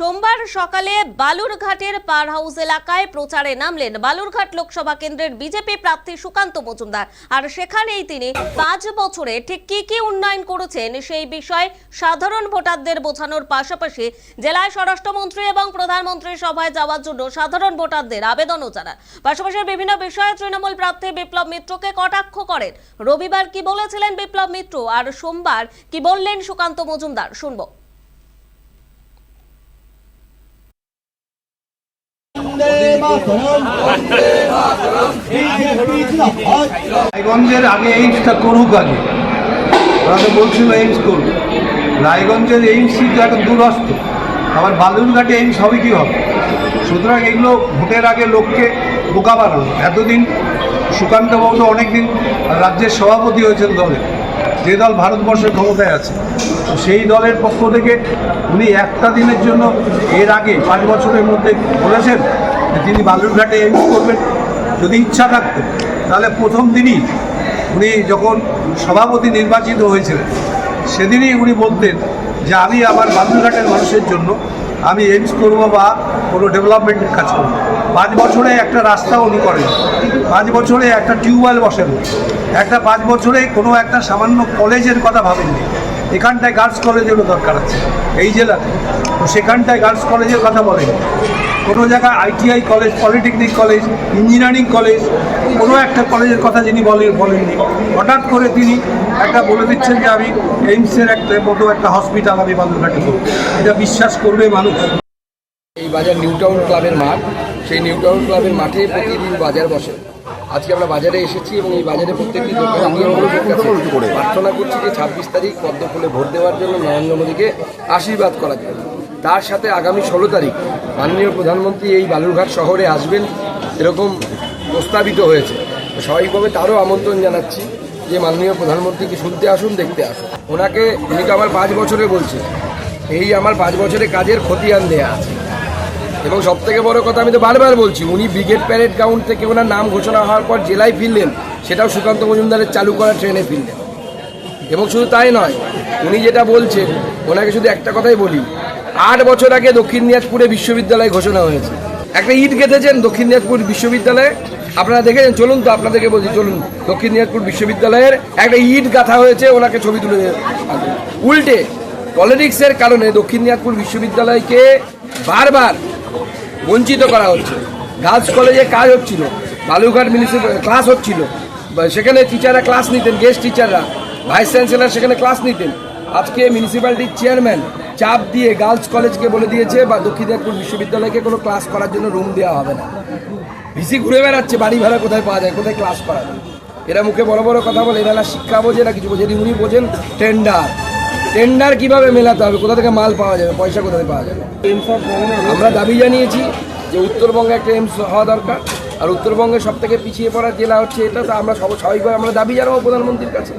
সোমবার সকালে বালুরঘাটের পার হাউস এলাকায় প্রচারে নামলেন বালুরঘাট লোকসভা কেন্দ্রের বিজেপি প্রার্থী সুকান্ত মজুমদার। আর সেখানেই তিনি পাঁচ বছরে ঠিক কি কি উন্নয়ন করেছেন সেই বিষয়ে সাধারণ ভোটারদের বোঝানোর পাশাপাশি জেলায় স্বরাষ্ট্রমন্ত্রী এবং প্রধানমন্ত্রীর সভায় যাওয়ার জন্য সাধারণ ভোটারদের আবেদনও জানান। পাশাপাশি বিভিন্ন বিষয়ে তৃণমূল প্রার্থী বিপ্লব মিত্রকে কটাক্ষ করেন। রবিবার কি বলেছিলেন বিপ্লব মিত্র? আর সোমবার কি বললেন সুকান্ত মজুমদার? শুনব। রায়গঞ্জের আগে এইমসটা করুক আগে। ওরা তো বলছিল এইমস করুক। রায়গঞ্জের এইমসই তো একটা দূরস্থ আবার বালুরঘাটে এইমস হবে কি হবে? সুতরাং এগুলো ভোটের আগে লোককে বোকা বানানো। এতদিন সুকান্ত বাবু তো অনেকদিন রাজ্যের সভাপতি হয়েছেন দলে। যে দল ভারতবর্ষের ক্ষমতায় আছে, তো সেই দলের পক্ষ থেকে উনি একটা দিনের জন্য এর আগে পাঁচ বছরের মধ্যে বলেছেন যে তিনি বালুরঘাটে এইমস করবেন, যদি ইচ্ছা থাকতো, তাহলে প্রথম দিনই উনি যখন সভাপতি নির্বাচিত হয়েছিলেন, সেদিনই উনি বলতেন যে আমি আমার বালুরঘাটের মানুষের জন্য আমি এইমস করব বা কোনো ডেভেলপমেন্টের কাজ করব। পাঁচ বছরে একটা রাস্তা উনি করেন, পাঁচ বছরে একটা টিউবওয়েল বসেন, একটা পাঁচ বছরে কোনো একটা সামান্য কলেজের কথা ভাবেননি। এখানটায় গার্লস কলেজেরও দরকার আছে, এই জেলাতে। তো সেখানটায় গার্লস কলেজের কথা বলেন কোনো জায়গায় ITI college, polytechnic college, engineering college, কোনো একটা কলেজের কথা যিনি বলেন বলেননি। হঠাৎ করে তিনি একটা বলে দিচ্ছেন যে আমি এইমসের একটা মতো একটা হসপিটাল আমি বালুরঘাটে করব। এটা বিশ্বাস করবে মানুষ। এই বাজার নিউ টাউন ক্লাবের মাঠ। সেই নিউ টাউন ক্লাবের মাঠে প্রতিদিন বাজার বসে। আজকে আমরা বাজারে এসেছি এবং এই বাজারে প্রত্যেকটি দোকানে অনুরোধের কাছে প্রার্থনা করছি যে ছাব্বিশ তারিখ পদ্ম ফুলে ভোট দেওয়ার জন্য নরেন্দ্র মোদীকে আশীর্বাদ করার জন্য। তার সাথে আগামী ষোলো তারিখ মাননীয় প্রধানমন্ত্রী এই বালুরঘাট শহরে আসবেন এরকম প্রস্তাবিত হয়েছে। স্বাভাবিকভাবে তারও আমন্ত্রণ জানাচ্ছি যে মাননীয় প্রধানমন্ত্রীকে শুনতে আসুন দেখতে আসুন। ওনাকে উনি তো আমার পাঁচ বছরে বলছে। এই আমার পাঁচ বছরে কাজের খতিয়ান দেয়া আছে। এবং সব থেকে বড় কথা, আমি তো বারবার বলছি, উনি ব্রিগেড প্যারেড গ্রাউন্ড থেকে ওনার নাম ঘোষণা হওয়ার পর জেলায় ফিরলেন, সেটাও সুকান্ত মজুমদারের চালু করা ট্রেনে ফিরলেন। এবং শুধু তাই নয়, উনি যেটা বলছেন, ওনাকে শুধু একটা কথাই বলি, আট বছর আগে দক্ষিণ দিনাজপুরে বিশ্ববিদ্যালয় ঘোষণা হয়েছে। একটা ইট গেঁথেছেন দক্ষিণ দিনাজপুর বিশ্ববিদ্যালয়ে, আপনারা দেখেছেন, চলুন তো আপনাদেরকে বলছি চলুন, দক্ষিণ দিনাজপুর বিশ্ববিদ্যালয়ের একটা ইট গাঁথা হয়েছে, ওনাকে ছবি তুলে উল্টে, পলিটিক্সের কারণে দক্ষিণ দিনাজপুর বিশ্ববিদ্যালয়কে বারবার বঞ্চিত করা হচ্ছে। গার্লস কলেজে কাজ হচ্ছিল, বালুরঘাট মিউনিসিপ্যাল ক্লাস হচ্ছিল। সেখানে টিচাররা ক্লাস নিতেন গেস্ট টিচাররা ভাইস চ্যান্সেলর সেখানে ক্লাস নিতেন। আজকে মিউনিসিপ্যালিটির চেয়ারম্যান চাপ দিয়ে গার্লস কলেজকে বলে দিয়েছে বা দক্ষিণ দিনাজপুর বিশ্ববিদ্যালয়কে কোনো ক্লাস করার জন্য রুম দেওয়া হবে না। ভিসি ঘুরে বেড়াচ্ছে, বাড়ি ভাড়া কোথায় পাওয়া যায়, কোথায় ক্লাস করা যায়? এরা মুখে বড় বড় কথা বলে, এরা শিক্ষা বোঝে, না কিছু বোঝে উনি বোঝেন টেন্ডার টেন্ডার কীভাবে মেলাতে হবে, কোথা থেকে মাল পাওয়া যাবে, পয়সা কোথা থেকে পাওয়া যাবে? আমরা দাবি জানিয়েছি যে উত্তরবঙ্গে একটা এমস হওয়া দরকার, আর উত্তরবঙ্গে সব থেকে পিছিয়ে পড়া জেলা হচ্ছে এটা, তো আমরা সব স্বাভাবিকভাবে আমরা দাবি জানাব প্রধানমন্ত্রীর কাছে।